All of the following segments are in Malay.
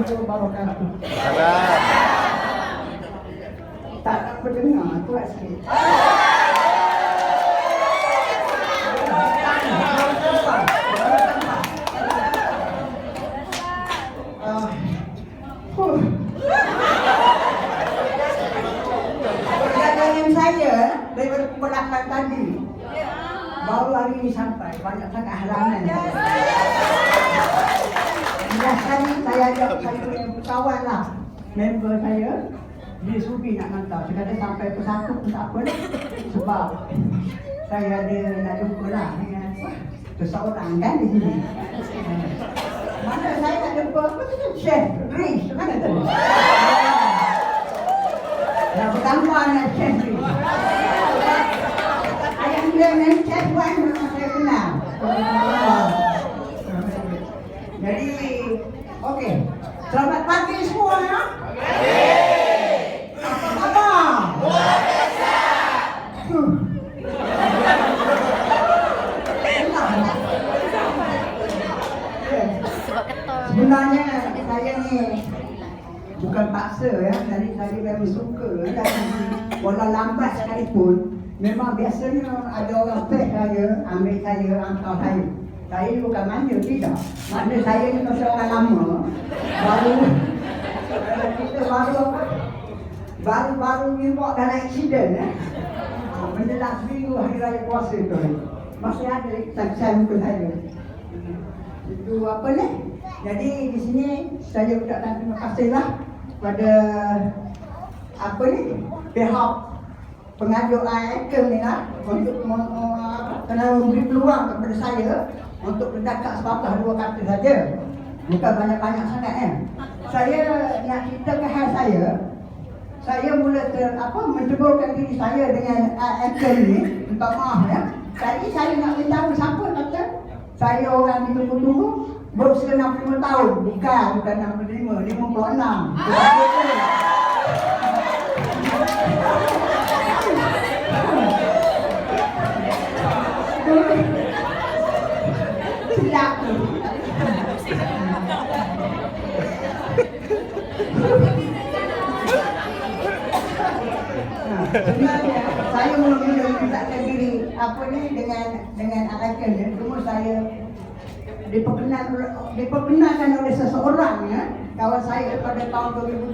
warahmatullahi wabarakatuh. Salam. Tak tak berdengar, kuat sikit. Huh. Perjalanan saya daripada pukul 8 tadi Baru hari ini sampai, banyak sangat halangan Kali saya saya punya kawan lah. Member saya Dia sudi nak hantar. Saya kata sampai ke satu pun tak apa. Sebab Saya ada nak jumpa lah dengan Seseorang kan di sini. Mana saya nak jumpa? Apa tu? Chef Rich Mana tu? Yang pertama anak Chef Rich Ayah dia dengan Chef Wan memang saya kenal jadi, okey. Selamat pagi semua ya. Apa khabar? Sebenarnya saya ni bukan paksa ya, jadi saya memang suka dan walau lambat sekalipun memang biasanya ada orang pek saya ambil saya hantar saya. Saya ni bukan manja tidak. Makna saya ni pasal orang lama baru kita baru apa? Baru-baru ni buat dalam accident eh. Menjelang seminggu hari raya puasa tu. Masih ada saksian muka saya. Itu apa ni? Jadi di sini saya ucapkan terima kasihlah pada apa ni? Pihak pengajuk item ni lah untuk kena memberi peluang kepada saya untuk bercakap sepatah dua kata saja. Bukan banyak-banyak sangat kan. Saya nak ceritakan hal saya. Saya mula ter, apa menceburkan diri saya dengan item ni. Minta maaf ya. Tadi saya nak beritahu siapa kata saya orang di tunggu-tunggu berusia 65 tahun. Bukan, bukan 65, 56. Silap saya mula-mula meletakkan diri apa ni dengan dengan alakan dia. Cuma saya diperkenal diperkenalkan oleh seseorang ya. Kawan saya pada tahun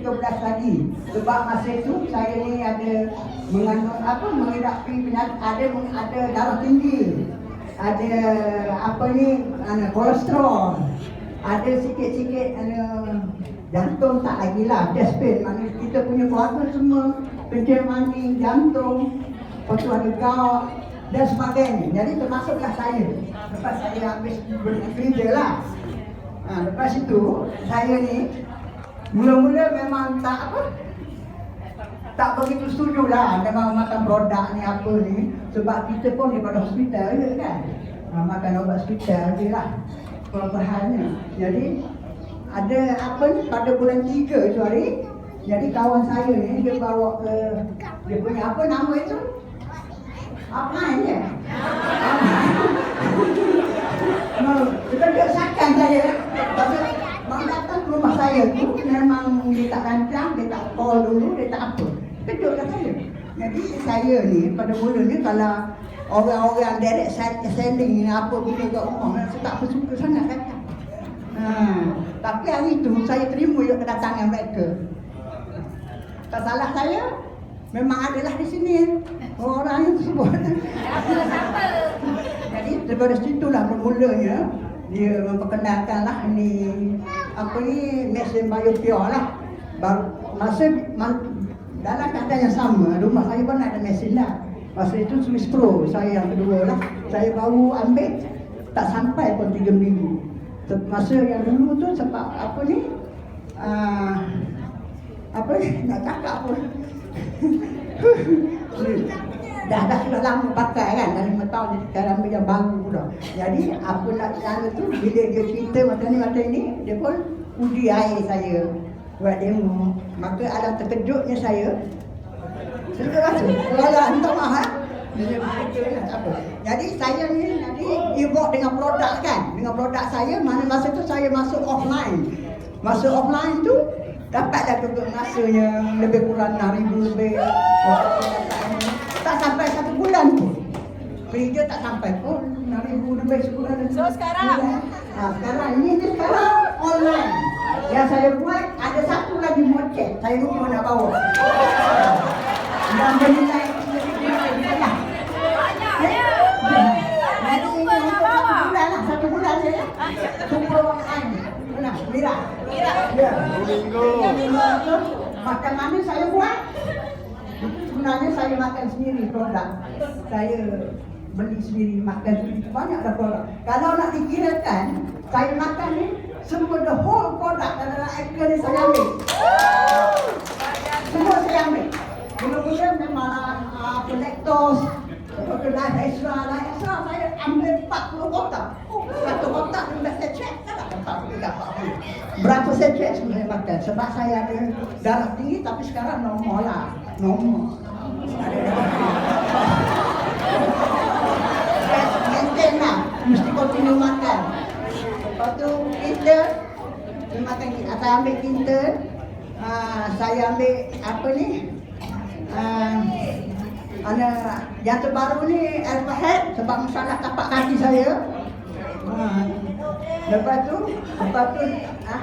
2013 tadi sebab masa itu saya ni ada mengandung apa menghadapi penyakit ada ada darah tinggi. Ada apa ni ana kolesterol. Ada sikit-sikit ana jantung tak lagi lah. Chest pain. Kita punya keluarga semua kencing manis jantung ada gout dan sebagainya. Jadi termasuklah saya. Lepas saya habis bekerja lah. Ha, lepas itu saya ni mula-mula memang tak apa tak begitu setuju lah dengan makan produk ni apa ni. Sebab kita pun daripada hospital je kan? Ha, makan ubat hospital je lah perubahannya jadi ada apa ni pada bulan 3 tu hari jadi kawan saya ni dia bawa ke dia punya apa nama itu? Upline je Mau kita duduk sakan saya Pasal Mak datang ke rumah saya tu Memang dia tak rancang, dia tak call dulu, dia tak apa. Kejut kat saya. Jadi saya ni pada mulanya kalau Orang-orang direct selling ni apa guna kat rumah Saya tak bersuka sangat kata ha, Tapi hari tu saya terima je kedatangan mereka Tak salah saya Memang adalah di sini orang yang tersebut. Jadi daripada situlah bermulanya dia memperkenalkanlah ni apa ni mesin biopure lah. Masa man, dalam keadaan yang sama rumah saya pun ada mesin lah. Masa itu Swiss Pro saya yang kedua lah. Saya baru ambil tak sampai pun tiga minggu. Masa yang dulu tu sebab apa ni uh, apa nak cakap pun dah dah sudah lama pakai kan dah lima tahun jadi sekarang yang baru pula jadi apa nak cara tu bila dia cerita macam ni macam ni dia pun uji air saya buat demo maka alam terkejutnya saya Terima kasih. Walau minta maaf ha? Dia begitu kan, tak apa. Jadi saya ni jadi involved dengan produk kan. Dengan produk saya mana masa tu saya masuk offline. masa offline tu dapatlah juga masanya lebih kurang 6,000 lebih. Tak sampai satu bulan pun. Kerja tak sampai pun 6,000 lebih sebulan. So, sekarang? Ha, sekarang ini ni sekarang online. Yang saya buat ada satu lagi mocek. Saya lupa nak bawa. Yang bernilai banyak. Eh, lupa nak bawa. Satu bulan lah, satu bulan saya. Mira. Mira. Ya. Minggu. Minggu Makan mana saya buat? Sebenarnya saya makan sendiri produk. Saya beli sendiri makan sendiri. Banyak dah produk. Kalau nak dikirakan, saya makan ni semua the whole produk dalam ekor ni saya ambil. Semua saya ambil. Mula-mula memang uh, lactose, apa life extra, life extra saya ambil 40 kotak. Satu kotak tu dah saya check tak kotak tu dapat apa. Berapa saya check semua saya makan sebab saya ada darah tinggi tapi sekarang normal lah. Normal. Maintain lah. Mesti continue makan. Lepas tu kita makan kita. Saya ambil kita. Uh, saya ambil apa ni? Uh, ada yang terbaru ni Alphahead sebab masalah tapak kaki saya. Uh, lepas tu, lepas tu, ah, ah,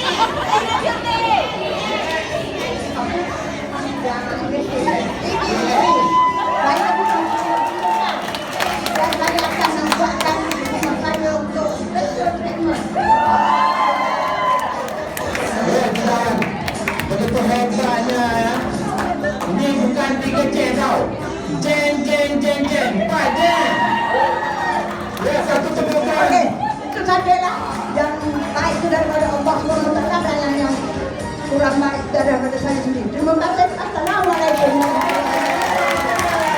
Jen, jen, jen, jen. Empat jen. Ya, satu temukan. Okey, itu sajalah yang baik itu daripada Allah SWT dan yang, yang kurang baik daripada saya sendiri. Terima kasih. Assalamualaikum.